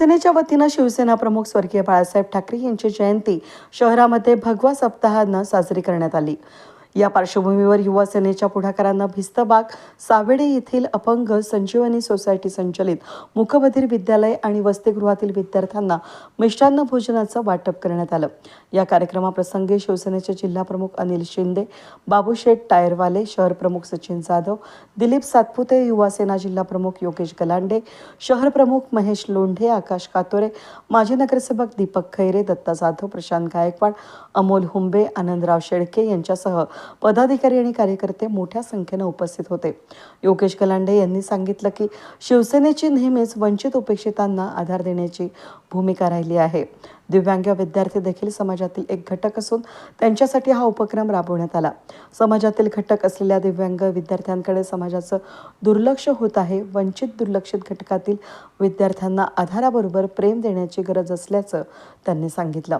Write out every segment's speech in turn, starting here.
शिवसेनेच्या वतीनं शिवसेना प्रमुख स्वर्गीय बाळासाहेब ठाकरे यांची जयंती शहरामध्ये भगवा सप्ताहानं साजरी करण्यात आली. या पार्श्वभूमीवर युवा सेनेच्या पुढाकारांना भिस्तबाग सावेडे येथील अपंग संजीवनी सोसायटी संचलित मुखबधीर विद्यालय आणि वसतिगृहातील विद्यार्थ्यांना मिष्टान्न भोजनाचं वाटप करण्यात आलं. या कार्यक्रमाप्रसंगी शिवसेनेचे जिल्हाप्रमुख अनिल शिंदे बाबूशेठ टायरवाले शहर प्रमुख सचिन जाधव दिलीप सातपुते युवा सेना जिल्हा प्रमुख योगेश गलांडे शहर प्रमुख महेश लोंढे आकाश कातोरे माजी नगरसेवक दीपक खैरे दत्ता जाधव प्रशांत गायकवाड अमोल हुंबे आनंदराव शेळके यांच्यासह पदाधिकारी आणि कार्यकर्ते मोठ्या संख्येनं उपस्थित होते. योगेश गलांडे यांनी सांगितलं की शिवसेनेची नेहमीच वंचित उपेक्षितांना आधार देण्याची भूमिका राहिली आहे. दिव्यांग विद्यार्थी देखील समाजातील एक घटक असून त्यांच्यासाठी हा उपक्रम राबवण्यात आला. समाजातील घटक असलेल्या दिव्यांग विद्यार्थ्यांकडे समाजाचं दुर्लक्ष होत आहे. वंचित दुर्लक्षित घटकातील विद्यार्थ्यांना आधाराबरोबर प्रेम देण्याची गरज असल्याचं त्यांनी सांगितलं.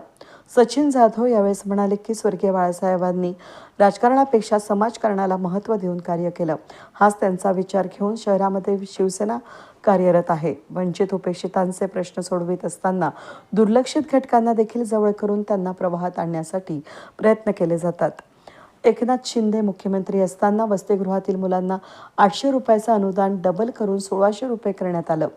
सचिन जाधव यावेळेस म्हणाले की स्वर्गीय बाळासाहेबांनी राजकारणापेक्षा समाजकारणाला महत्त्व देऊन कार्य केलं. हाच त्यांचा विचार घेऊन शहरामध्ये शिवसेना कार्यरत आहे. वंचित उपेक्षितांचे प्रश्न सोडवित असताना दुर्लक्षित घटकांना देखील जवळ करून त्यांना प्रवाहात आणण्यासाठी प्रयत्न केले जातात. एकनाथ शिंदे मुख्यमंत्री असताना वसतिगृहातील मुलांना आठशे रुपयाचं अनुदान डबल करून सोळाशे रुपये करण्यात आलं.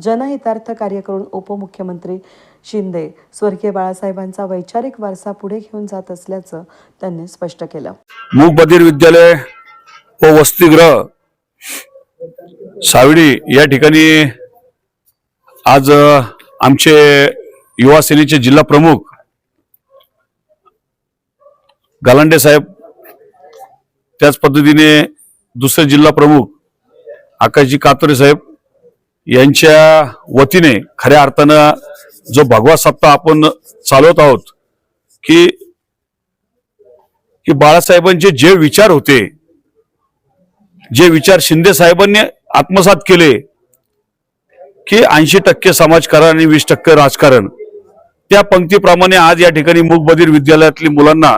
जनहितार्थ कार्य करून उपमुख्यमंत्री शिंदे स्वर्गीय बाळासाहेबांचा वैचारिक वारसा पुढे घेऊन जात असल्याचं त्यांनी स्पष्ट केलं. मूक बधीर विद्यालय व वसतिगृह सावडी या ठिकाणी आज आमचे युवा सेनेचे जिल्हा प्रमुख गालांडे साहेब त्याच पद्धतीने दुसरे जिल्हा प्रमुख आकाशजी कातोरे साहेब यांच्या वतीने खऱ्या अर्थानं जो भगवा सप्ताह आपण चालवत आहोत की की बाळासाहेबांचे जे विचार होते जे विचार शिंदे साहेबांनी आत्मसात केले की ऐंशी टक्के समाजकारण आणि वीस टक्के राजकारण. त्या पंक्तीप्रमाणे आज या ठिकाणी मूकबधीर विद्यालयातली मुलांना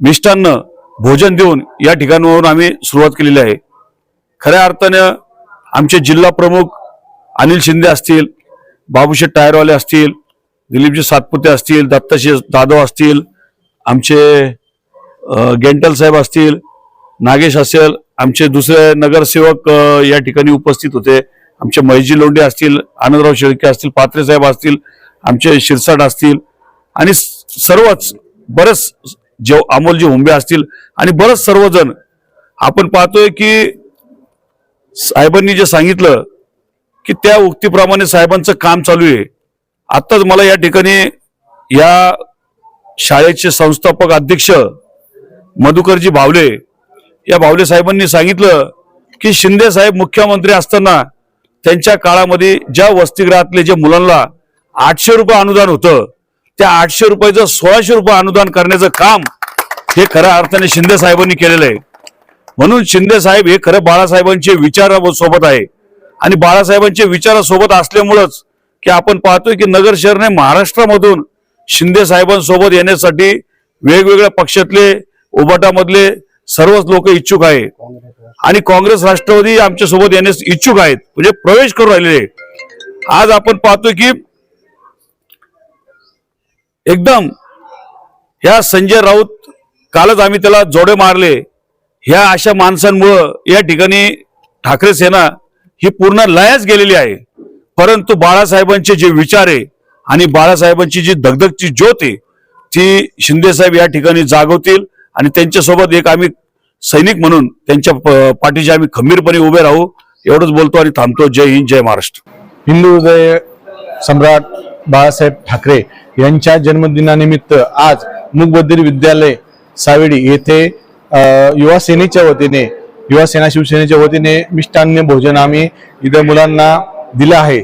मिष्टान्न भोजन देऊन या ठिकाणावरून आम्ही सुरुवात केलेली आहे. खऱ्या अर्थानं आमचे जिल्हा प्रमुख अनिल शिंदे असतील बाबूशेठ टायरवाले असतील दिलीपजी सातपुते असतील दत्ताशी जाधव असतील आमचे गेंटल साहेब असतील नागेश असेल आमचे दुसरे नगरसेवक या ठिकाणी उपस्थित होते. आमचे महेशजी लोंढे असतील आनंदराव शेळके असतील पात्रे साहेब असतील आमचे शिरसाट असतील आणि सर्वच बरेच जेव अमोलजी हुंबे असतील आणि बरेच सर्वजण. आपण पाहतोय की साहेबांनी जे सांगितलं की त्या उक्तीप्रमाणे साहेबांचं काम चालू आहे. आत्ताच मला या ठिकाणी या शाळेचे संस्थापक अध्यक्ष मधुकरजी भावले या भावले साहेबांनी सांगितलं की शिंदे साहेब मुख्यमंत्री असताना त्यांच्या काळामध्ये ज्या वसतिगृहातले जे मुलांना आठशे रुपये अनुदान होतं त्या आठशे रुपयाचं सोळाशे रुपये अनुदान करण्याचं काम हे खऱ्या अर्थाने शिंदे साहेबांनी केलेलं आहे. म्हणून शिंदे साहेब हे खरं बाळासाहेबांचे विचारासोबत आहे. आणि बाळासाहेबांचे विचारासोबत असल्यामुळंच की आपण पाहतोय की नगर शहरने महाराष्ट्रामधून शिंदे साहेबांसोबत येण्यासाठी वेगवेगळ्या पक्षातले उबाटामधले सर्वच लोक इच्छुक आहे आणि काँग्रेस राष्ट्रवादी आमच्यासोबत येण्यास इच्छुक आहेत. म्हणजे प्रवेश करू राहिलेले. आज आपण पाहतोय की एकदम ह्या संजय राऊत कालच आम्ही त्याला जोडे मारले. ह्या अशा माणसांमुळं या ठिकाणी ठाकरे सेना ही पूर्ण लयाच गेलेली आहे. परंतु बाळासाहेबांचे जे विचार आहे आणि बाळासाहेबांची जी दगदगची ज्योत आहे ती शिंदे साहेब या ठिकाणी जागवतील. आणि त्यांच्यासोबत एक आम्ही सैनिक म्हणून त्यांच्या प- पाठीशी आम्ही खंबीरपणे उभे राहू एवढंच बोलतो आणि थांबतो. जय हिंद जय महाराष्ट्र. हिंदू हृदय सम्राट बाळासाहेब ठाकरे यांच्या जन्मदिनानिमित्त आज मुकबधीर विद्यालय सावेडी येथे युवा सेनेच्या वतीने युवा सेना शिवसेनेच्या वतीने मिष्टान्न भोजन आम्ही इथं मुलांना दिलं आहे.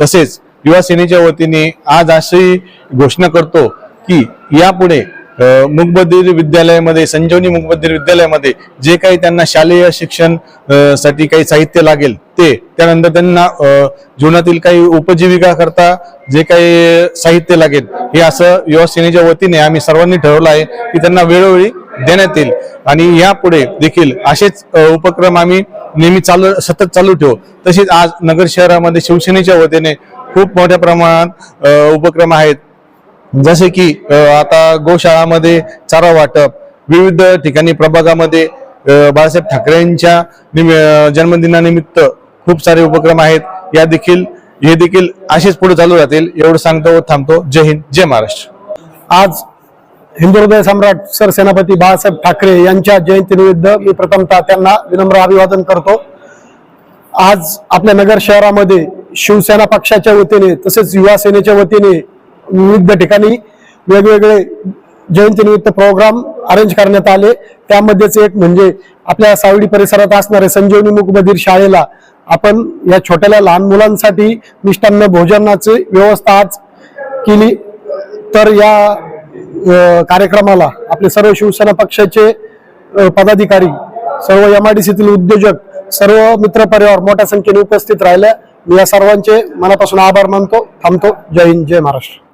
तसेच युवा सेनेच्या वतीने आज अशी घोषणा करतो की यापुढे मुकबधीर विद्यालयामध्ये संजीवनी मुकबधीर विद्यालयामध्ये जे काही त्यांना शालेय शिक्षणसाठी काही साहित्य लागेल ते त्यानंतर त्यांना जीवनातील काही उपजीविका करता जे काही साहित्य लागेल हे असं युवा सेनेच्या वतीने आम्ही सर्वांनी ठरवलं आहे की त्यांना वेळोवेळी देण्यात येईल. आणि यापुढे देखील असेच उपक्रम आम्ही नेहमी चालू सतत चालू ठेवू. तसेच आज नगर शहरामध्ये शिवसेनेच्या वतीने खूप मोठ्या प्रमाणात उपक्रम आहेत. जसे की आता गोशाळामध्ये चारा वाटप विविध ठिकाणी प्रभागामध्ये बाळासाहेब ठाकरेंच्या जन्मदिनानिमित्त खूप सारे उपक्रम आहेत. या देखील हे देखील असेच पुढे चालू राहतील. एवढं सांगतो व थांबतो. जय हिंद जय महाराष्ट्र. आज हिंदू हृदय सम्राट सरसेनापती बाळासाहेब ठाकरे यांच्या जयंतीनिमित्त मी प्रथमतः त्यांना विनम्र अभिवादन करतो. आज आपल्या नगर शहरामध्ये शिवसेना पक्षाच्या वतीने तसेच युवा सेनेच्या वतीने विविध ठिकाणी वेगवेगळे जयंतीनिमित्त प्रोग्राम अरेंज करण्यात आले. त्यामध्येच एक म्हणजे आपल्या सावडी परिसरात असणारे संजीवनी मुकबधीर शाळेला आपण या छोट्याल्या लहान मुलांसाठी मिष्टान्न भोजनाची व्यवस्था आज केली. तर या कार्यक्रमाला आपले सर्व शिवसेना पक्षाचे पदाधिकारी सर्व एम आय डी सीतील उद्योजक सर्व मित्रपरिवार मोठ्या संख्येने उपस्थित राहिल्या. मी या सर्वांचे मनापासून आभार मानतो थांबतो. जय हिंद जय महाराष्ट्र.